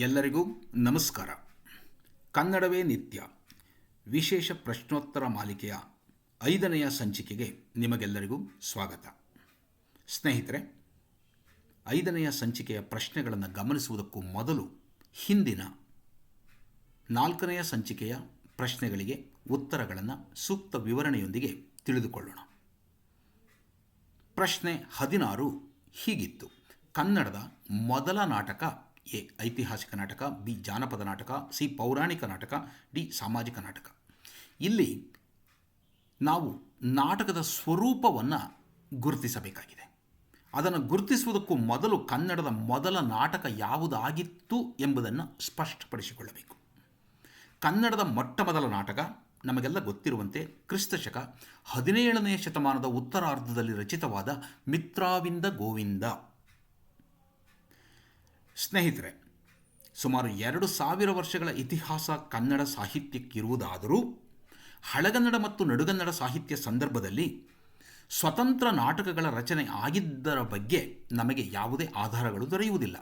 ಎಲ್ಲರಿಗೂ ನಮಸ್ಕಾರ. ಕನ್ನಡವೇ ನಿತ್ಯ. ವಿಶೇಷ ಪ್ರಶ್ನೋತ್ತರ ಮಾಲಿಕೆಯ ಐದನೆಯ ಸಂಚಿಕೆಗೆ ನಿಮಗೆಲ್ಲರಿಗೂ ಸ್ವಾಗತ. ಸ್ನೇಹಿತರೆ, ಐದನೆಯ ಸಂಚಿಕೆಯ ಪ್ರಶ್ನೆಗಳನ್ನು ಗಮನಿಸುವುದಕ್ಕೂ ಮೊದಲು ಹಿಂದಿನ ನಾಲ್ಕನೆಯ ಸಂಚಿಕೆಯ ಪ್ರಶ್ನೆಗಳಿಗೆ ಉತ್ತರಗಳನ್ನು ಸೂಕ್ತ ವಿವರಣೆಯೊಂದಿಗೆ ತಿಳಿದುಕೊಳ್ಳೋಣ. ಪ್ರಶ್ನೆ ಹದಿನಾರು ಹೀಗಿತ್ತು. ಕನ್ನಡದ ಮೊದಲ ನಾಟಕ ಎ, ಐತಿಹಾಸಿಕ ನಾಟಕ, ಬಿ, ಜಾನಪದ ನಾಟಕ, ಸಿ, ಪೌರಾಣಿಕ ನಾಟಕ, ಡಿ, ಸಾಮಾಜಿಕ ನಾಟಕ. ಇಲ್ಲಿ ನಾವು ನಾಟಕದ ಸ್ವರೂಪವನ್ನು ಗುರುತಿಸಬೇಕಾಗಿದೆ. ಅದನ್ನು ಗುರುತಿಸುವುದಕ್ಕೂ ಮೊದಲು ಕನ್ನಡದ ಮೊದಲ ನಾಟಕ ಯಾವುದಾಗಿತ್ತು ಎಂಬುದನ್ನು ಸ್ಪಷ್ಟಪಡಿಸಿಕೊಳ್ಳಬೇಕು. ಕನ್ನಡದ ಮೊಟ್ಟ ಮೊದಲ ನಾಟಕ, ನಮಗೆಲ್ಲ ಗೊತ್ತಿರುವಂತೆ ಕ್ರಿಸ್ತಶಕ ಹದಿನೇಳನೆಯ ಶತಮಾನದ ಉತ್ತರಾರ್ಧದಲ್ಲಿ ರಚಿತವಾದ ಮಿತ್ರಾವಿಂದ ಗೋವಿಂದ. ಸ್ನೇಹಿತರೆ, ಸುಮಾರು ಎರಡು ಸಾವಿರ ವರ್ಷಗಳ ಇತಿಹಾಸ ಕನ್ನಡ ಸಾಹಿತ್ಯಕ್ಕಿರುವುದಾದರೂ, ಹಳಗನ್ನಡ ಮತ್ತು ನಡುಗನ್ನಡ ಸಾಹಿತ್ಯ ಸಂದರ್ಭದಲ್ಲಿ ಸ್ವತಂತ್ರ ನಾಟಕಗಳ ರಚನೆ ಆಗಿದ್ದರ ಬಗ್ಗೆ ನಮಗೆ ಯಾವುದೇ ಆಧಾರಗಳು ದೊರೆಯುವುದಿಲ್ಲ.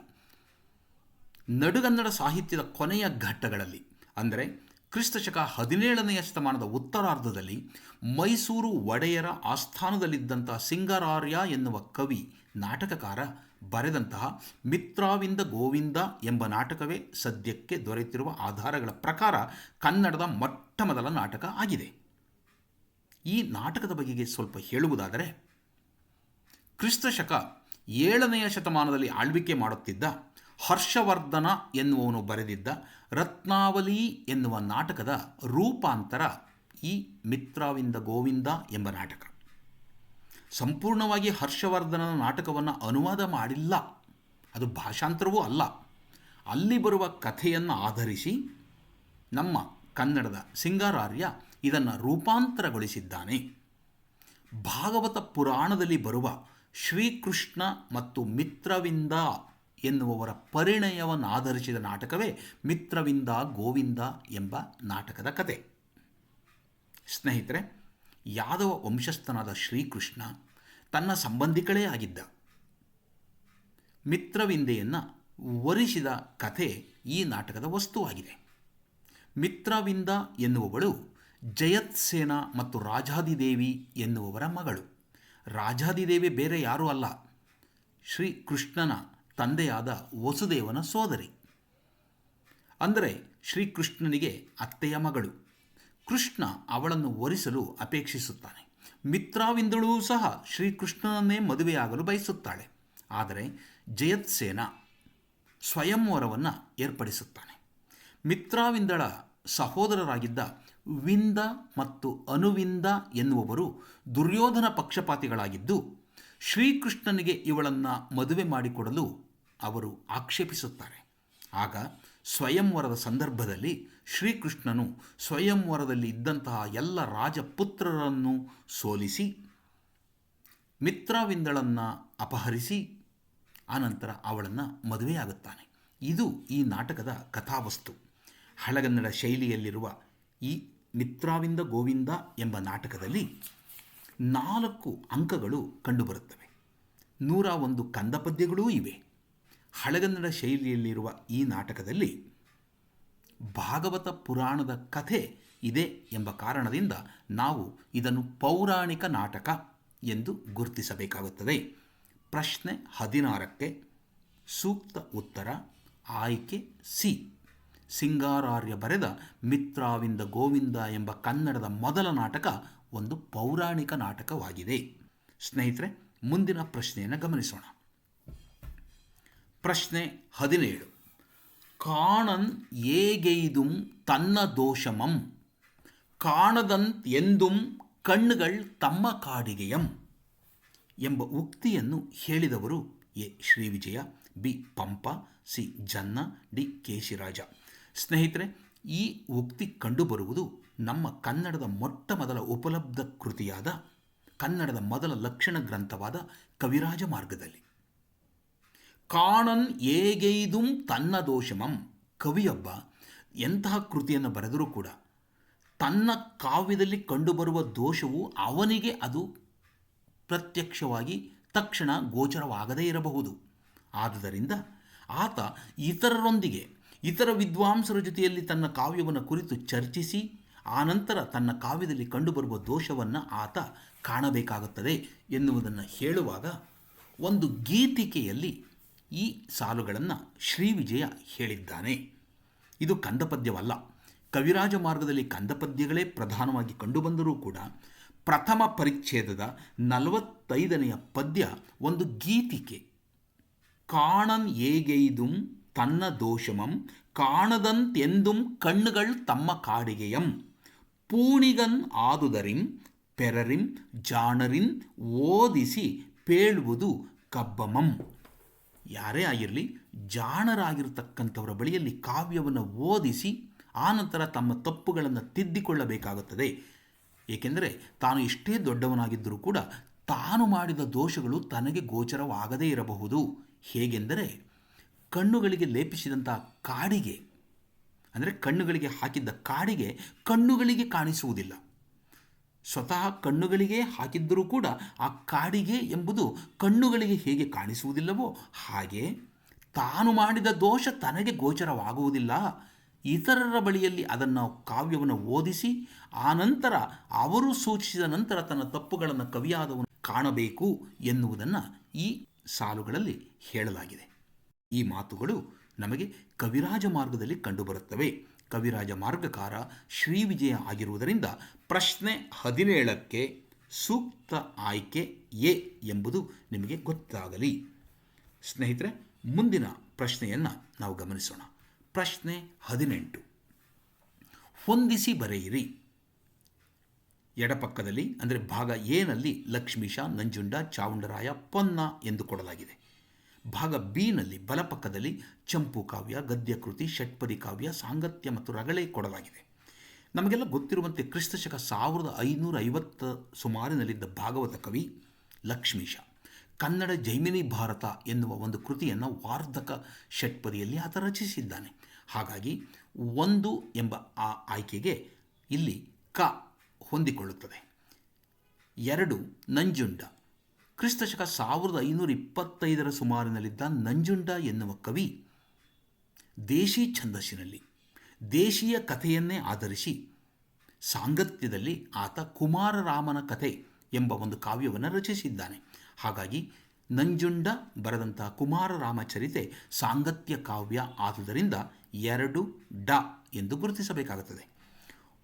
ನಡುಗನ್ನಡ ಸಾಹಿತ್ಯದ ಕೊನೆಯ ಘಟ್ಟಗಳಲ್ಲಿ, ಅಂದರೆ ಕ್ರಿಸ್ತಶಕ ಹದಿನೇಳನೆಯ ಶತಮಾನದ ಉತ್ತರಾರ್ಧದಲ್ಲಿ ಮೈಸೂರು ಒಡೆಯರ ಆಸ್ಥಾನದಲ್ಲಿದ್ದಂಥ ಸಿಂಗರಾರ್ಯ ಎನ್ನುವ ಕವಿ, ನಾಟಕಕಾರ ಬರೆದಂತಹ ಮಿತ್ರಾವಿಂದ ಗೋವಿಂದ ಎಂಬ ನಾಟಕವೇ ಸದ್ಯಕ್ಕೆ ದೊರೆತಿರುವ ಆಧಾರಗಳ ಪ್ರಕಾರ ಕನ್ನಡದ ಮೊಟ್ಟ ಮೊದಲ ನಾಟಕ ಆಗಿದೆ. ಈ ನಾಟಕದ ಬಗೆಗೆ ಸ್ವಲ್ಪ ಹೇಳುವುದಾದರೆ, ಕ್ರಿಸ್ತಶಕ ಏಳನೆಯ ಶತಮಾನದಲ್ಲಿ ಆಳ್ವಿಕೆ ಮಾಡುತ್ತಿದ್ದ ಹರ್ಷವರ್ಧನ ಎನ್ನುವವನು ಬರೆದಿದ್ದ ರತ್ನಾವಲಿ ಎನ್ನುವ ನಾಟಕದ ರೂಪಾಂತರ ಈ ಮಿತ್ರಾವಿಂದ ಗೋವಿಂದ ಎಂಬ ನಾಟಕ. ಸಂಪೂರ್ಣವಾಗಿ ಹರ್ಷವರ್ಧನನ ನಾಟಕವನ್ನು ಅನುವಾದ ಮಾಡಿಲ್ಲ. ಅದು ಭಾಷಾಂತರವೂ ಅಲ್ಲ. ಅಲ್ಲಿ ಬರುವ ಕಥೆಯನ್ನು ಆಧರಿಸಿ ನಮ್ಮ ಕನ್ನಡದ ಸಿಂಗಾರಾರ್ಯ ಇದನ್ನು ರೂಪಾಂತರಗೊಳಿಸಿದ್ದಾನೆ. ಭಾಗವತ ಪುರಾಣದಲ್ಲಿ ಬರುವ ಶ್ರೀಕೃಷ್ಣ ಮತ್ತು ಮಿತ್ರವಿಂದ ಎನ್ನುವವರ ಪರಿಣಯವನ್ನು ಆಧರಿಸಿದ ನಾಟಕವೇ ಮಿತ್ರವಿಂದ ಗೋವಿಂದ ಎಂಬ ನಾಟಕದ ಕತೆ. ಸ್ನೇಹಿತರೆ ಯಾದವ ವಂಶಸ್ಥನಾದ ಶ್ರೀಕೃಷ್ಣ ತನ್ನ ಸಂಬಂಧಿಕಳೇ ಆಗಿದ್ದ. ಮಿತ್ರವಿಂದೆಯನ್ನು ವರಿಸಿದ ಕಥೆ ಈ ನಾಟಕದ ವಸ್ತುವಾಗಿದೆ ಮಿತ್ರವಿಂದ ಎನ್ನುವವಳು ಜಯತ್ಸೇನ ಮತ್ತು ರಾಜಾದಿದೇವಿ ಎನ್ನುವವರ ಮಗಳು. ರಾಜಾದಿದೇವಿ ಬೇರೆ ಯಾರೂ ಅಲ್ಲ. ಶ್ರೀಕೃಷ್ಣನ ತಂದೆಯಾದ ವಸುದೇವನ ಸೋದರಿ. ಅಂದರೆ ಶ್ರೀಕೃಷ್ಣನಿಗೆ ಅತ್ತೆಯ ಮಗಳು. ಕೃಷ್ಣ ಅವಳನ್ನು ಒರಿಸಲು ಅಪೇಕ್ಷಿಸುತ್ತಾನೆ. ಮಿತ್ರಾವಿಂದಳೂ ಸಹ ಶ್ರೀಕೃಷ್ಣನನ್ನೇ ಮದುವೆಯಾಗಲು ಬಯಸುತ್ತಾಳೆ. ಆದರೆ ಜಯತ್ಸೇನ ಸ್ವಯಂವರವನ್ನು ಏರ್ಪಡಿಸುತ್ತಾನೆ. ಮಿತ್ರಾವಿಂದಳ ಸಹೋದರರಾಗಿದ್ದ ವಿಂದ ಮತ್ತು ಅನುವಿಂದ ಎನ್ನುವವರು ದುರ್ಯೋಧನ ಪಕ್ಷಪಾತಿಗಳಾಗಿದ್ದು, ಶ್ರೀಕೃಷ್ಣನಿಗೆ ಇವಳನ್ನು ಮದುವೆ ಮಾಡಿಕೊಡಲು ಅವರು ಆಕ್ಷೇಪಿಸುತ್ತಾರೆ. ಆಗ ಸ್ವಯಂವರದ ಸಂದರ್ಭದಲ್ಲಿ ಶ್ರೀಕೃಷ್ಣನು ಸ್ವಯಂವರದಲ್ಲಿ ಇದ್ದಂತಹ ಎಲ್ಲ ರಾಜಪುತ್ರರನ್ನು ಸೋಲಿಸಿ, ಮಿತ್ರವಿಂದಳನ್ನು ಅಪಹರಿಸಿ, ಆನಂತರ ಅವಳನ್ನು ಮದುವೆಯಾಗುತ್ತಾನೆ. ಇದು ಈ ನಾಟಕದ ಕಥಾವಸ್ತು. ಹಳಗನ್ನಡ ಶೈಲಿಯಲ್ಲಿರುವ ಈ ಮಿತ್ರಾವಿಂದ ಗೋವಿಂದ ಎಂಬ ನಾಟಕದಲ್ಲಿ ನಾಲ್ಕು ಅಂಕಗಳು ಕಂಡುಬರುತ್ತವೆ. ನೂರ ಒಂದು ಕಂದಪದ್ಯಗಳೂ ಇವೆ. ಹಳಗನ್ನಡ ಶೈಲಿಯಲ್ಲಿರುವ ಈ ನಾಟಕದಲ್ಲಿ ಭಾಗವತ ಪುರಾಣದ ಕಥೆ ಇದೆ ಎಂಬ ಕಾರಣದಿಂದ ನಾವು ಇದನ್ನು ಪೌರಾಣಿಕ ನಾಟಕ ಎಂದು ಗುರುತಿಸಬೇಕಾಗುತ್ತದೆ. ಪ್ರಶ್ನೆ ಹದಿನಾರಕ್ಕೆ ಸೂಕ್ತ ಉತ್ತರ ಆಯ್ಕೆ ಸಿ. ಸಿಂಗಾರಾರ್ಯ ಬರೆದ ಮಿತ್ರಾವಿಂದ ಗೋವಿಂದ ಎಂಬ ಕನ್ನಡದ ಮೊದಲ ನಾಟಕ ಒಂದು ಪೌರಾಣಿಕ ನಾಟಕವಾಗಿದೆ. ಸ್ನೇಹಿತರೆ, ಮುಂದಿನ ಪ್ರಶ್ನೆಯನ್ನು ಗಮನಿಸೋಣ. ಪ್ರಶ್ನೆ ಹದಿನೇಳು. ಕಾಣನ್ ಏಗೆಯ್ದುಂ ತನ್ನ ದೋಷಮಂ ಕಾಣದಂತ್ ಎಂದುಂ ಕಣ್ಣುಗಳ್ ತಮ್ಮ ಕಾಡಿಗೆಯಂ ಎಂಬ ಉಕ್ತಿಯನ್ನು ಹೇಳಿದವರು A. Srivijaya, B. Pampa, C. Janna, D. Keshiraja. ಸ್ನೇಹಿತರೆ, ಈ ಉಕ್ತಿ ಕಂಡುಬರುವುದು ನಮ್ಮ ಕನ್ನಡದ ಮೊಟ್ಟ ಮೊದಲ ಉಪಲಬ್ಧ ಕೃತಿಯಾದ ಕನ್ನಡದ ಮೊದಲ ಲಕ್ಷಣ ಗ್ರಂಥವಾದ ಕವಿರಾಜ ಮಾರ್ಗದಲ್ಲಿ. ಕಾಣನ್ ಏಗೈದುಂ ತನ್ನ ದೋಷಮಂ. ಕವಿಯೊಬ್ಬ ಎಂತಹ ಕೃತಿಯನ್ನು ಬರೆದರೂ ಕೂಡ ತನ್ನ ಕಾವ್ಯದಲ್ಲಿ ಕಂಡುಬರುವ ದೋಷವು ಅವನಿಗೆ ಅದು ಪ್ರತ್ಯಕ್ಷವಾಗಿ ತಕ್ಷಣ ಗೋಚರವಾಗದೇ ಇರಬಹುದು. ಆದುದರಿಂದ ಆತ ಇತರರೊಂದಿಗೆ, ಇತರ ವಿದ್ವಾಂಸರ ಜೊತೆಯಲ್ಲಿ ತನ್ನ ಕಾವ್ಯವನ್ನು ಕುರಿತು ಚರ್ಚಿಸಿ, ಆನಂತರ ತನ್ನ ಕಾವ್ಯದಲ್ಲಿ ಕಂಡುಬರುವ ದೋಷವನ್ನು ಆತ ಕಾಣಬೇಕಾಗುತ್ತದೆ ಎನ್ನುವುದನ್ನು ಹೇಳುವಾಗ ಒಂದು ಗೀತಿಕೆಯಲ್ಲಿ ಈ ಸಾಲುಗಳನ್ನು ಶ್ರೀವಿಜಯ ಹೇಳಿದ್ದಾನೆ. ಇದು ಕಂದಪದ್ಯವಲ್ಲ. ಕವಿರಾಜ ಮಾರ್ಗದಲ್ಲಿ ಕಂದಪದ್ಯಗಳೇ ಪ್ರಧಾನವಾಗಿ ಕಂಡುಬಂದರೂ ಕೂಡ ಪ್ರಥಮ ಪರಿಚ್ಛೇದದ ನಲವತ್ತೈದನೆಯ ಪದ್ಯ ಒಂದು ಗೀತಿಕೆ. ಕಾಣನ್ ಏಗೈದುಂ ತನ್ನ ದೋಷಮಂ, ಕಾಣದಂತೆಂದುಂ ಕಣ್ಣುಗಳು ತಮ್ಮ ಕಾಡಿಗೆಯಂ. ಪೂಣಿಗನ್ ಆದುದರಿಂ, ಪೆರರಿಂ, ಜಾಣರಿಂ ಓದಿಸಿ ಪೇಳುವುದು ಕಬ್ಬಮಂ. ಯಾರೇ ಆಗಿರಲಿ, ಜಾಣರಾಗಿರ್ತಕ್ಕಂಥವರ ಬಳಿಯಲ್ಲಿ ಕಾವ್ಯವನ್ನು ಓದಿಸಿ ಆನಂತರ ತಮ್ಮ ತಪ್ಪುಗಳನ್ನು ತಿದ್ದಿಕೊಳ್ಳಬೇಕಾಗುತ್ತದೆ. ಏಕೆಂದರೆ ತಾನು ಎಷ್ಟೇ ದೊಡ್ಡವನಾಗಿದ್ದರೂ ಕೂಡ ತಾನು ಮಾಡಿದ ದೋಷಗಳು ತನಗೆ ಗೋಚರವಾಗದೇ ಇರಬಹುದು. ಹೇಗೆಂದರೆ ಕಣ್ಣುಗಳಿಗೆ ಲೇಪಿಸಿದಂಥ ಕಾಡಿಗೆ, ಅಂದರೆ ಕಣ್ಣುಗಳಿಗೆ ಹಾಕಿದ್ದ ಕಾಡಿಗೆ ಕಣ್ಣುಗಳಿಗೆ ಕಾಣಿಸುವುದಿಲ್ಲ. ಸ್ವತಃ ಕಣ್ಣುಗಳಿಗೆ ಹಾಕಿದ್ದರೂ ಕೂಡ ಆ ಕಾಡಿಗೆ ಎಂಬುದು ಕಣ್ಣುಗಳಿಗೆ ಹೇಗೆ ಕಾಣಿಸುವುದಿಲ್ಲವೋ ಹಾಗೆ ತಾನು ಮಾಡಿದ ದೋಷ ತನಗೆ ಗೋಚರವಾಗುವುದಿಲ್ಲ. ಇತರರ ಬಳಿಯಲ್ಲಿ ಅದನ್ನು ಕಾವ್ಯವನ್ನು ಓದಿಸಿ ಆನಂತರ ಅವರು ಸೂಚಿಸಿದ ನಂತರ ತನ್ನ ತಪ್ಪುಗಳನ್ನು ಕವಿಯಾದವನು ಕಾಣಬೇಕು ಎನ್ನುವುದನ್ನು ಈ ಸಾಲುಗಳಲ್ಲಿ ಹೇಳಲಾಗಿದೆ. ಈ ಮಾತುಗಳು ನಮಗೆ ಕವಿರಾಜ ಮಾರ್ಗದಲ್ಲಿ ಕಂಡುಬರುತ್ತವೆ. ಕವಿರಾಜ ಮಾರ್ಗಕಾರ ಶ್ರೀವಿಜಯ ಆಗಿರುವುದರಿಂದ ಪ್ರಶ್ನೆ ಹದಿನೇಳಕ್ಕೆ ಸೂಕ್ತ ಆಯ್ಕೆ ಎ ಎಂಬುದು ನಿಮಗೆ ಗೊತ್ತಾಗಲಿ. ಸ್ನೇಹಿತರೆ, ಮುಂದಿನ ಪ್ರಶ್ನೆಯನ್ನು ನಾವು ಗಮನಿಸೋಣ. ಪ್ರಶ್ನೆ ಹದಿನೆಂಟು. ಹೊಂದಿಸಿ ಬರೆಯಿರಿ. ಎಡಪಕ್ಕದಲ್ಲಿ ಅಂದರೆ ಭಾಗ ಎನಲ್ಲಿ ಲಕ್ಷ್ಮೀಶ, ನಂಜುಂಡ, ಚಾವುಂಡರಾಯ, ಪೊನ್ನ ಎಂದು ಕೊಡಲಾಗಿದೆ. ಭಾಗ ಬಿನಲ್ಲಿ ಬಲಪಕ್ಕದಲ್ಲಿ ಚಂಪು ಕಾವ್ಯ ಗದ್ಯಕೃತಿ ಷಟ್ಪದಿ ಕಾವ್ಯ, ಸಾಂಗತ್ಯ ಮತ್ತು ರಗಳೆ ಕೊಡಲಾಗಿದೆ. ನಮಗೆಲ್ಲ ಗೊತ್ತಿರುವಂತೆ ಕ್ರಿಸ್ತಶಕ ಸಾವಿರದ ಐನೂರ ಐವತ್ತ ಸುಮಾರಿನಲ್ಲಿದ್ದ ಭಾಗವತ ಕವಿ ಲಕ್ಷ್ಮೀಶ. ಕನ್ನಡ ಜೈಮಿನಿ ಭಾರತ ಎನ್ನುವ ಒಂದು ಕೃತಿಯನ್ನು ವಾರ್ಧಕ ಷಟ್ಪದಿಯಲ್ಲಿ ಆತ ರಚಿಸಿದ್ದಾನೆ. ಹಾಗಾಗಿ ಒಂದು ಎಂಬ ಆ ಆಯ್ಕೆಗೆ ಇಲ್ಲಿ ಕ ಹೊಂದಿಕೊಳ್ಳುತ್ತದೆ. ಎರಡು ನಂಜುಂಡ ಕ್ರಿಸ್ತಶಕ ಸಾವಿರದ ಐನೂರ ಇಪ್ಪತ್ತೈದರ ಸುಮಾರಿನಲ್ಲಿದ್ದ ನಂಜುಂಡ ಎನ್ನುವ ಕವಿ ದೇಶಿ ಛಂದಸ್ಸಿನಲ್ಲಿ ದೇಶೀಯ ಕಥೆಯನ್ನೇ ಆಧರಿಸಿ ಸಾಂಗತ್ಯದಲ್ಲಿ ಆತ ಕುಮಾರರಾಮನ ಕಥೆ ಎಂಬ ಒಂದು ಕಾವ್ಯವನ್ನು ರಚಿಸಿದ್ದಾನೆ. ಹಾಗಾಗಿ ನಂಜುಂಡ ಬರೆದಂತಹ ಕುಮಾರರಾಮ ಚರಿತೆ ಸಾಂಗತ್ಯ ಕಾವ್ಯ ಆದುದರಿಂದ ಎರಡು ಡ ಎಂದು ಗುರುತಿಸಬೇಕಾಗುತ್ತದೆ.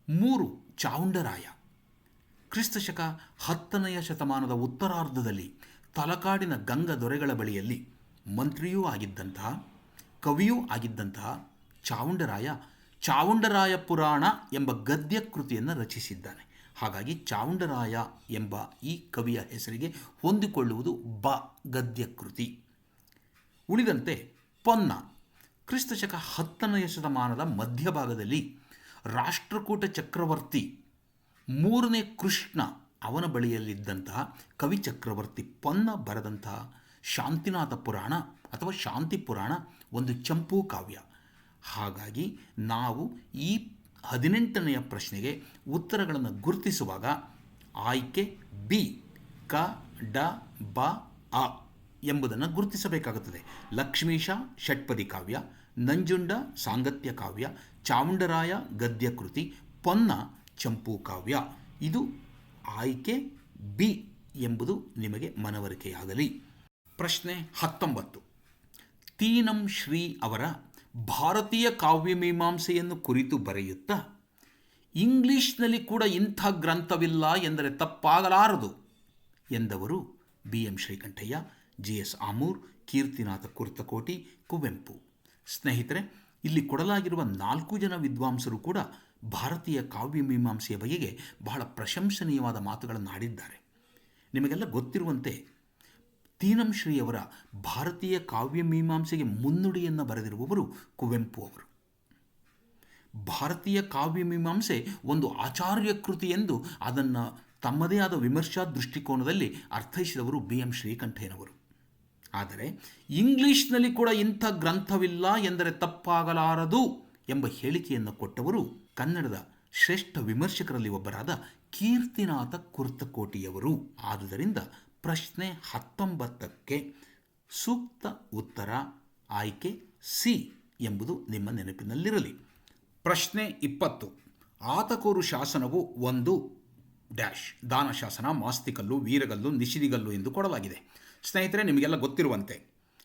ಮೂರು ಚಾವುಂಡರಾಯ. ಕ್ರಿಸ್ತಶಕ ಹತ್ತನೆಯ ಶತಮಾನದ ಉತ್ತರಾರ್ಧದಲ್ಲಿ ತಲಕಾಡಿನ ಗಂಗ ದೊರೆಗಳ ಬಳಿಯಲ್ಲಿ ಮಂತ್ರಿಯೂ ಆಗಿದ್ದಂತಹ, ಕವಿಯೂ ಆಗಿದ್ದಂತಹ ಚಾವುಂಡರಾಯ ಚಾವುಂಡರಾಯ ಪುರಾಣ ಎಂಬ ಗದ್ಯ ಕೃತಿಯನ್ನು ರಚಿಸಿದ್ದಾನೆ. ಹಾಗಾಗಿ ಚಾವುಂಡರಾಯ ಎಂಬ ಈ ಕವಿಯ ಹೆಸರಿಗೆ ಹೊಂದಿಕೊಳ್ಳುವುದು ಬ ಗದ್ಯ ಕೃತಿ. ಉಳಿದಂತೆ ಪೊನ್ನ, ಕ್ರಿಸ್ತಶಕ ಹತ್ತನೆಯ ಶತಮಾನದ ಮಧ್ಯಭಾಗದಲ್ಲಿ ರಾಷ್ಟ್ರಕೂಟ ಚಕ್ರವರ್ತಿ ಮೂರನೇ ಕೃಷ್ಣ ಅವನ ಬಳಿಯಲ್ಲಿದ್ದಂತಹ ಕವಿ ಚಕ್ರವರ್ತಿ ಪೊನ್ನ ಬರೆದಂತಹ ಶಾಂತಿನಾಥ ಪುರಾಣ ಅಥವಾ ಶಾಂತಿ ಪುರಾಣ ಒಂದು ಚಂಪೂ ಕಾವ್ಯ. ಹಾಗಾಗಿ ನಾವು ಈ ಹದಿನೆಂಟನೆಯ ಪ್ರಶ್ನೆಗೆ ಉತ್ತರಗಳನ್ನು ಗುರುತಿಸುವಾಗ ಆಯ್ಕೆ ಬಿ, ಕ, ಡ, ಬ, ಅ ಎಂಬುದನ್ನು ಗುರುತಿಸಬೇಕಾಗುತ್ತದೆ. ಲಕ್ಷ್ಮೀಶ ಷಟ್ಪದಿ ಕಾವ್ಯ, ನಂಜುಂಡ ಸಾಂಗತ್ಯ ಕಾವ್ಯ, ಚಾಮುಂಡರಾಯ ಗದ್ಯ ಕೃತಿ, ಪೊನ್ನ ಚಂಪೂ ಕಾವ್ಯ. ಇದು ಆಯ್ಕೆ ಬಿ ಎಂಬುದು ನಿಮಗೆ ಮನವರಿಕೆಯಾಗಲಿ. ಪ್ರಶ್ನೆ ಹತ್ತೊಂಬತ್ತು. ತೀನಂ ಶ್ರೀ ಅವರ ಭಾರತೀಯ ಕಾವ್ಯ ಮೀಮಾಂಸೆಯನ್ನು ಕುರಿತು ಬರೆಯುತ್ತಾ, ಇಂಗ್ಲಿಷ್ನಲ್ಲಿ ಕೂಡ ಇಂಥ ಗ್ರಂಥವಿಲ್ಲ ಎಂದರೆ ತಪ್ಪಾಗಲಾರದು ಎಂದವರು B M Srikantaiah, G S Amur, Kirtinath Kurtakoti, Kuvempu. ಸ್ನೇಹಿತರೆ, ಇಲ್ಲಿ ಕೊಡಲಾಗಿರುವ ನಾಲ್ಕು ಜನ ವಿದ್ವಾಂಸರು ಕೂಡ ಭಾರತೀಯ ಕಾವ್ಯ ಮೀಮಾಂಸೆಯ ಬಗೆಗೆ ಬಹಳ ಪ್ರಶಂಸನೀಯವಾದ ಮಾತುಗಳನ್ನು ಆಡಿದ್ದಾರೆ. ನಿಮಗೆಲ್ಲ ಗೊತ್ತಿರುವಂತೆ ತೀನಂ ಶ್ರೀಯವರ ಭಾರತೀಯ ಕಾವ್ಯ ಮೀಮಾಂಸೆಗೆ ಮುನ್ನುಡಿಯನ್ನು ಬರೆದಿರುವವರು ಕುವೆಂಪು ಅವರು. ಭಾರತೀಯ ಕಾವ್ಯ ಮೀಮಾಂಸೆ ಒಂದು ಆಚಾರ್ಯ ಕೃತಿ ಎಂದು ಅದನ್ನು ತಮ್ಮದೇ ಆದ ವಿಮರ್ಶಾ ದೃಷ್ಟಿಕೋನದಲ್ಲಿ ಅರ್ಥೈಸಿದವರು ಬಿ ಎಂ ಶ್ರೀಕಂಠಯ್ಯನವರು. ಆದರೆ ಇಂಗ್ಲಿಷ್ನಲ್ಲಿ ಕೂಡ ಇಂಥ ಗ್ರಂಥವಿಲ್ಲ ಎಂದರೆ ತಪ್ಪಾಗಲಾರದು ಎಂಬ ಹೇಳಿಕೆಯನ್ನು ಕೊಟ್ಟವರು ಕನ್ನಡದ ಶ್ರೇಷ್ಠ ವಿಮರ್ಶಕರಲ್ಲಿ ಒಬ್ಬರಾದ ಕೀರ್ತಿನಾಥ ಕುರ್ತಕೋಟಿಯವರು. ಆದುದರಿಂದ ಪ್ರಶ್ನೆ ಹತ್ತೊಂಬತ್ತಕ್ಕೆ ಸೂಕ್ತ ಉತ್ತರ ಆಯ್ಕೆ ಸಿ ಎಂಬುದು ನಿಮ್ಮ ನೆನಪಿನಲ್ಲಿರಲಿ. ಪ್ರಶ್ನೆ ಇಪ್ಪತ್ತು. ಆತಕೂರು ಶಾಸನವು ಒಂದು ಡ್ಯಾಶ್. ದಾನ ಶಾಸನ, ಮಾಸ್ತಿಕಲ್ಲು, ವೀರಗಲ್ಲು ನಿಶಿದಿಗಲ್ಲು ಎಂದು ಕೊಡಲಾಗಿದೆ. ಸ್ನೇಹಿತರೆ, ನಿಮಗೆಲ್ಲ ಗೊತ್ತಿರುವಂತೆ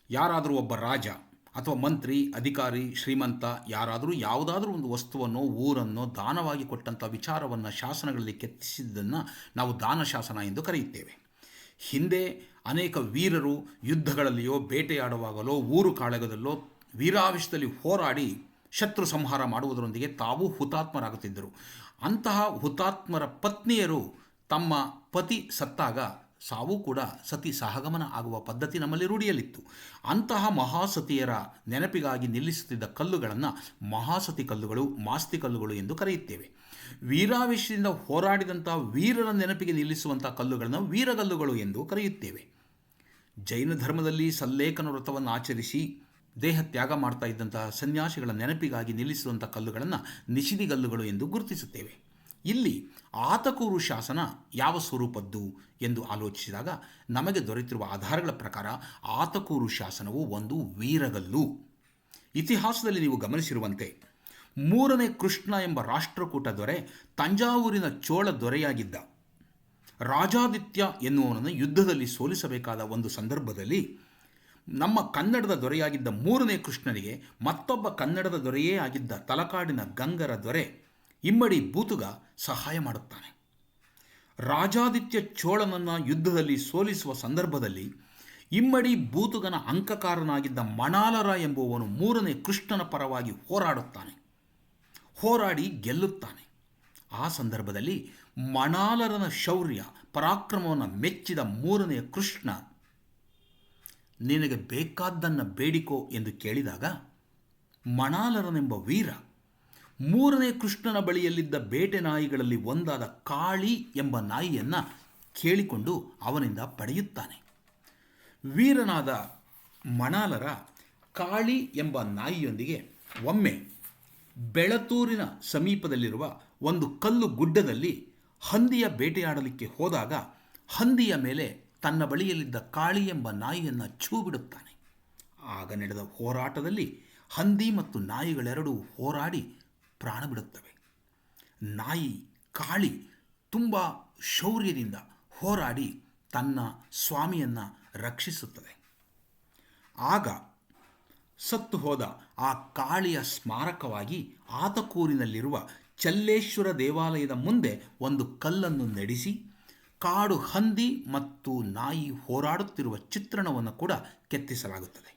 ಯಾರಾದರೂ ಒಬ್ಬ ರಾಜ ಅಥವಾ ಮಂತ್ರಿ, ಅಧಿಕಾರಿ, ಶ್ರೀಮಂತ, ಯಾರಾದರೂ ಯಾವುದಾದ್ರೂ ಒಂದು ವಸ್ತುವನ್ನು, ಊರನ್ನು ದಾನವಾಗಿ ಕೊಟ್ಟಂಥ ವಿಚಾರವನ್ನು ಶಾಸನಗಳಲ್ಲಿ ಕೆತ್ತಿಸಿದ್ದನ್ನು ನಾವು ದಾನ ಶಾಸನ ಎಂದು ಕರೆಯುತ್ತೇವೆ. ಹಿಂದೆ ಅನೇಕ ವೀರರು ಯುದ್ಧಗಳಲ್ಲಿಯೋ, ಬೇಟೆಯಾಡುವಾಗಲೋ, ಊರು ಕಾಳಗದಲ್ಲೋ, ವೀರಾವೇಶದಲ್ಲಿ ಹೋರಾಡಿ ಶತ್ರು ಸಂಹಾರ ಮಾಡುವುದರೊಂದಿಗೆ ತಾವು ಹುತಾತ್ಮರಾಗುತ್ತಿದ್ದರು. ಅಂತಹ ಹುತಾತ್ಮರ ಪತ್ನಿಯರು ತಮ್ಮ ಪತಿ ಸತ್ತಾಗ ಸಾವು ಕೂಡ ಸತಿ ಸಹಗಮನ ಆಗುವ ಪದ್ಧತಿ ನಮ್ಮಲ್ಲಿ ರೂಢಿಯಲ್ಲಿತ್ತು. ಅಂತಹ ಮಹಾಸತಿಯರ ನೆನಪಿಗಾಗಿ ನಿಲ್ಲಿಸುತ್ತಿದ್ದ ಕಲ್ಲುಗಳನ್ನು ಮಹಾಸತಿ ಕಲ್ಲುಗಳು, ಮಾಸ್ತಿ ಕಲ್ಲುಗಳು ಎಂದು ಕರೆಯುತ್ತೇವೆ. ವೀರಾವೇಶದಿಂದ ಹೋರಾಡಿದಂಥ ವೀರರ ನೆನಪಿಗೆ ನಿಲ್ಲಿಸುವಂಥ ಕಲ್ಲುಗಳನ್ನು ವೀರಗಲ್ಲುಗಳು ಎಂದು ಕರೆಯುತ್ತೇವೆ. ಜೈನ ಧರ್ಮದಲ್ಲಿ ಸಲ್ಲೇಖನ ವ್ರತವನ್ನು ಆಚರಿಸಿ ದೇಹ ತ್ಯಾಗ ಮಾಡ್ತಾ ಇದ್ದಂತಹ ಸನ್ಯಾಸಿಗಳ ನೆನಪಿಗಾಗಿ ನಿಲ್ಲಿಸುವಂಥ ಕಲ್ಲುಗಳನ್ನು ನಿಶಿದಿಗಲ್ಲುಗಳು ಎಂದು ಗುರುತಿಸುತ್ತೇವೆ. ಇಲ್ಲಿ ಆತಕೂರು ಶಾಸನ ಯಾವ ಸ್ವರೂಪದ್ದು ಎಂದು ಆಲೋಚಿಸಿದಾಗ ನಮಗೆ ದೊರೆತಿರುವ ಆಧಾರಗಳ ಪ್ರಕಾರ ಆತಕೂರು ಶಾಸನವು ಒಂದು ವೀರಗಲ್ಲು. ಇತಿಹಾಸದಲ್ಲಿ ನೀವು ಗಮನಿಸಿರುವಂತೆ ಮೂರನೇ ಕೃಷ್ಣ ಎಂಬ ರಾಷ್ಟ್ರಕೂಟ ದೊರೆ ತಂಜಾವೂರಿನ ಚೋಳ ದೊರೆಯಾಗಿದ್ದ. ರಾಜಾದಿತ್ಯ ಎನ್ನುವನನ್ನು ಯುದ್ಧದಲ್ಲಿ ಸೋಲಿಸಬೇಕಾದ ಒಂದು ಸಂದರ್ಭದಲ್ಲಿ ನಮ್ಮ ಕನ್ನಡದ ದೊರೆಯಾಗಿದ್ದ ಮೂರನೇ ಕೃಷ್ಣನಿಗೆ ಮತ್ತೊಬ್ಬ ಕನ್ನಡದ ದೊರೆಯೇ ಆಗಿದ್ದ ತಲಕಾಡಿನ ಗಂಗರ ದೊರೆ ಇಮ್ಮಡಿ ಬೂತುಗ ಸಹಾಯ ಮಾಡುತ್ತಾನೆ. ರಾಜಾದಿತ್ಯ ಚೋಳನನ್ನು ಯುದ್ಧದಲ್ಲಿ ಸೋಲಿಸುವ ಸಂದರ್ಭದಲ್ಲಿ ಇಮ್ಮಡಿ ಬೂತುಗನ ಅಂಕಕಾರನಾಗಿದ್ದ ಮಣಾಲರ ಎಂಬುವನು ಮೂರನೇ ಕೃಷ್ಣನ ಪರವಾಗಿ ಹೋರಾಡುತ್ತಾನೆ. ಹೋರಾಡಿ ಗೆಲ್ಲುತ್ತಾನೆ. ಆ ಸಂದರ್ಭದಲ್ಲಿ ಮಣಾಲರನ ಶೌರ್ಯ, ಪರಾಕ್ರಮವನ್ನು ಮೆಚ್ಚಿದ ಮೂರನೆಯ ಕೃಷ್ಣ, ನಿನಗೆ ಬೇಕಾದ್ದನ್ನು ಬೇಡಿಕೋ ಎಂದು ಕೇಳಿದಾಗ ಮಣಾಲರನೆಂಬ ವೀರ ಮೂರನೇ ಕೃಷ್ಣನ ಬಳಿಯಲ್ಲಿದ್ದ ಬೇಟೆ ನಾಯಿಗಳಲ್ಲಿ ಒಂದಾದ ಕಾಳಿ ಎಂಬ ನಾಯಿಯನ್ನು ಕೇಳಿಕೊಂಡು ಅವನಿಂದ ಪಡೆಯುತ್ತಾನೆ. ವೀರನಾದ ಮಣಾಲರ ಕಾಳಿ ಎಂಬ ನಾಯಿಯೊಂದಿಗೆ ಒಮ್ಮೆ ಬೆಳತೂರಿನ ಸಮೀಪದಲ್ಲಿರುವ ಒಂದು ಕಲ್ಲು ಗುಡ್ಡದಲ್ಲಿ ಹಂದಿಯ ಬೇಟೆಯಾಡಲಿಕ್ಕೆ ಹೋದಾಗ ಹಂದಿಯ ಮೇಲೆ ತನ್ನ ಬಳಿಯಲ್ಲಿದ್ದ ಕಾಳಿ ಎಂಬ ನಾಯಿಯನ್ನು ಛೂ ಬಿಡುತ್ತಾನೆ ಆಗ ನಡೆದ ಹೋರಾಟದಲ್ಲಿ ಹಂದಿ ಮತ್ತು ನಾಯಿಗಳೆರಡೂ ಹೋರಾಡಿ ಪ್ರಾಣ ಬಿಡುತ್ತವೆ ನಾಯಿ, ಕಾಳಿ ತುಂಬ ಶೌರ್ಯದಿಂದ ಹೋರಾಡಿ ತನ್ನ ಸ್ವಾಮಿಯನ್ನು ರಕ್ಷಿಸುತ್ತದೆ. ಆಗ ಸತ್ತು ಹೋದ ಆ ಕಾಳಿಯ ಸ್ಮಾರಕವಾಗಿ ಆತಕೂರಿನಲ್ಲಿರುವ ಚಲ್ಲೇಶ್ವರ ದೇವಾಲಯದ ಮುಂದೆ ಒಂದು ಕಲ್ಲನ್ನು ನಡೆಸಿ, ಕಾಡು ಹಂದಿ ಮತ್ತು ನಾಯಿ ಹೋರಾಡುತ್ತಿರುವ ಚಿತ್ರಣವನ್ನು ಕೂಡ ಕೆತ್ತಿಸಲಾಗುತ್ತದೆ.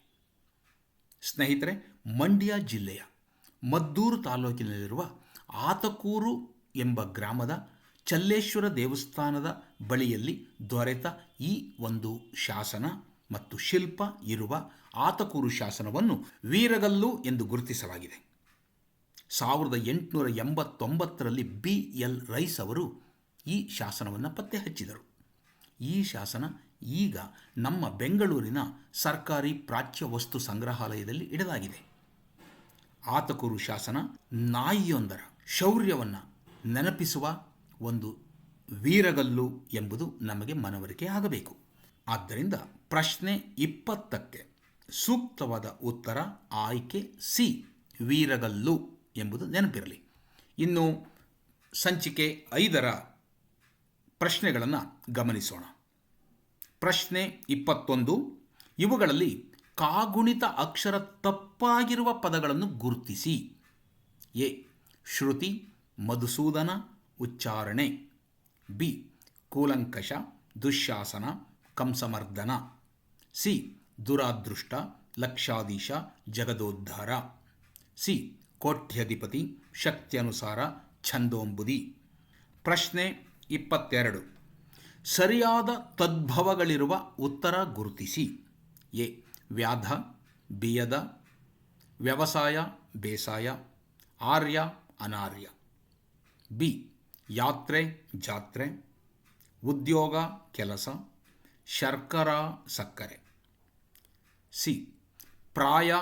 ಸ್ನೇಹಿತರೆ, ಮಂಡ್ಯ ಜಿಲ್ಲೆಯ ಮದ್ದೂರು ತಾಲೂಕಿನಲ್ಲಿರುವ ಆತಕೂರು ಎಂಬ ಗ್ರಾಮದ ಚಲ್ಲೇಶ್ವರ ದೇವಸ್ಥಾನದ ಬಳಿಯಲ್ಲಿ ದೊರೆತ ಈ ಒಂದು ಶಾಸನ ಮತ್ತು ಶಿಲ್ಪ ಇರುವ ಆತಕೂರು ಶಾಸನವನ್ನು ವೀರಗಲ್ಲು ಎಂದು ಗುರುತಿಸಲಾಗಿದೆ. ಸಾವಿರದ ಎಂಟುನೂರ ಎಂಬತ್ತೊಂಬತ್ತರಲ್ಲಿ ಬಿ ಎಲ್ ರೈಸ್ ಅವರು ಈ ಶಾಸನವನ್ನು ಪತ್ತೆ ಹಚ್ಚಿದರು. ಈ ಶಾಸನ ಈಗ ನಮ್ಮ ಬೆಂಗಳೂರಿನ ಸರ್ಕಾರಿ ಪ್ರಾಚ್ಯ ವಸ್ತು ಸಂಗ್ರಹಾಲಯದಲ್ಲಿ ಇಡಲಾಗಿದೆ. ಆತಕೂರು ಶಾಸನ ನಾಯಿಯೊಂದರ ಶೌರ್ಯವನ್ನು ನೆನಪಿಸುವ ಒಂದು ವೀರಗಲ್ಲು ಎಂಬುದು ನಮಗೆ ಮನವರಿಕೆ ಆಗಬೇಕು. ಆದ್ದರಿಂದ ಪ್ರಶ್ನೆ ಇಪ್ಪತ್ತಕ್ಕೆ ಸೂಕ್ತವಾದ ಉತ್ತರ ಆಯ್ಕೆ ಸಿ, ವೀರಗಲ್ಲು ಎಂಬುದು ನೆನಪಿರಲಿ. ಇನ್ನು ಸಂಚಿಕೆ ಐದರ ಪ್ರಶ್ನೆಗಳನ್ನು ಗಮನಿಸೋಣ. ಪ್ರಶ್ನೆ ಇಪ್ಪತ್ತೊಂದು, ಇವುಗಳಲ್ಲಿ ಕಾಗುಣಿತ ಅಕ್ಷರ ತಪ್ಪಾಗಿರುವ ಪದಗಳನ್ನು ಗುರುತಿಸಿ. ಎ. ಶ್ರುತಿ, ಮಧುಸೂದನ, ಉಚ್ಚಾರಣೆ. ಬಿ. ಕೂಲಂಕಷ, ದುಶ್ಯಾಸನ, ಕಂಸಮರ್ದನ. ಸಿ. ದುರಾದೃಷ್ಟ, ಲಕ್ಷಾಧೀಶ, ಜಗದೋದ್ಧಾರ. ಸಿ. ಕೋಟ್ಯಧಿಪತಿ, ಶಕ್ತಿಯನುಸಾರ, ಛಂದೋಂಬುದಿ. ಪ್ರಶ್ನೆ ಇಪ್ಪತ್ತೆರಡು. ಸರಿಯಾದ ತದ್ಭವಗಳಿರುವ ಉತ್ತರ ಗುರುತಿಸಿ. ಎ. ವ್ಯಾಧ, ಬಿಯದ, ವ್ಯವಸಾಯ, ಬೇಸಾಯ, ಆರ್ಯ, ಅನಾರ್ಯ. ಬಿ, ಯಾತ್ರೆ, ಜಾತ್ರೆ, ಉದ್ಯೋಗ, ಕೆಲಸ, ಶರ್ಕರ, ಸಕ್ಕರೆ. ಸಿ, ಪ್ರಾಯ,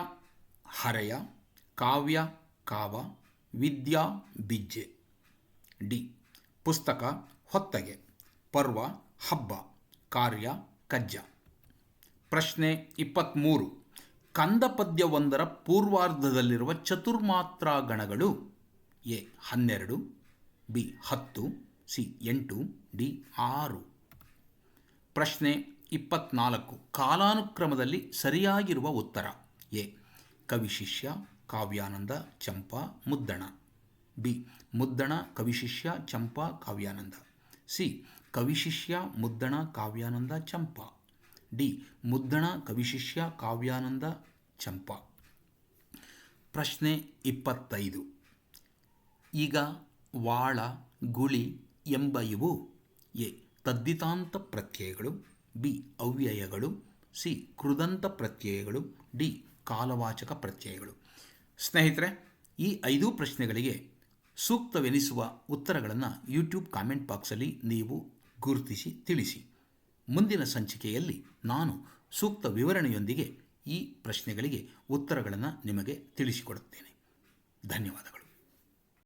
ಹರೆಯ, ಕಾವ್ಯ, ಕಾವ, ವಿದ್ಯಾ, ಬಿಜ್ಜೆ. ಡಿ, ಪುಸ್ತಕ, ಹೊತ್ತಗೆ, ಪರ್ವ, ಹಬ್ಬ, ಕಾರ್ಯ, ಕಜ್ಜ. ಪ್ರಶ್ನೆ ಇಪ್ಪತ್ತ್ಮೂರು ಕಂದ ಪದ್ಯವೊಂದರ ಪೂರ್ವಾರ್ಧದಲ್ಲಿರುವ ಚತುರ್ಮಾತ್ರ ಗಣಗಳು ಎ ಹನ್ನೆರಡು, ಬಿ ಹತ್ತು, ಸಿ ಎಂಟು, ಡಿ ಆರು. ಪ್ರಶ್ನೆ ಇಪ್ಪತ್ನಾಲ್ಕು. ಕಾಲಾನುಕ್ರಮದಲ್ಲಿ ಸರಿಯಾಗಿರುವ ಉತ್ತರ A Kavishishya Kavyananda, Champa, Muddana. B Muddana Kavishishya Champa, Kavyananda. C Kavishishya Muddana, Kavyananda, Champa. D. Muddana, Kavishishya, Kavyananda, Champa. ಪ್ರಶ್ನೆ ಇಪ್ಪತ್ತೈದು. ಈಗ ವಾಳ, ಗುಳಿ ಎಂಬ ಇವು ಎ. ತದ್ದಿತಾಂತ ಪ್ರತ್ಯಯಗಳು, ಬಿ. ಅವ್ಯಯಗಳು, ಸಿ. ಕೃದಂತ ಪ್ರತ್ಯಯಗಳು, ಡಿ. ಕಾಲವಾಚಕ ಪ್ರತ್ಯಯಗಳು. ಸ್ನೇಹಿತರೆ, ಈ ಐದು ಪ್ರಶ್ನೆಗಳಿಗೆ ಸೂಕ್ತವೆನಿಸುವ ಉತ್ತರಗಳನ್ನು ಯೂಟ್ಯೂಬ್ ಕಾಮೆಂಟ್ ಬಾಕ್ಸಲ್ಲಿ ನೀವು ಗುರುತಿಸಿ ತಿಳಿಸಿ. ಮುಂದಿನ ಸಂಚಿಕೆಯಲ್ಲಿ ನಾನು ಸೂಕ್ತ ವಿವರಣೆಯೊಂದಿಗೆ ಈ ಪ್ರಶ್ನೆಗಳಿಗೆ ಉತ್ತರಗಳನ್ನು ನಿಮಗೆ ತಿಳಿಸಿಕೊಡುತ್ತೇನೆ. ಧನ್ಯವಾದಗಳು.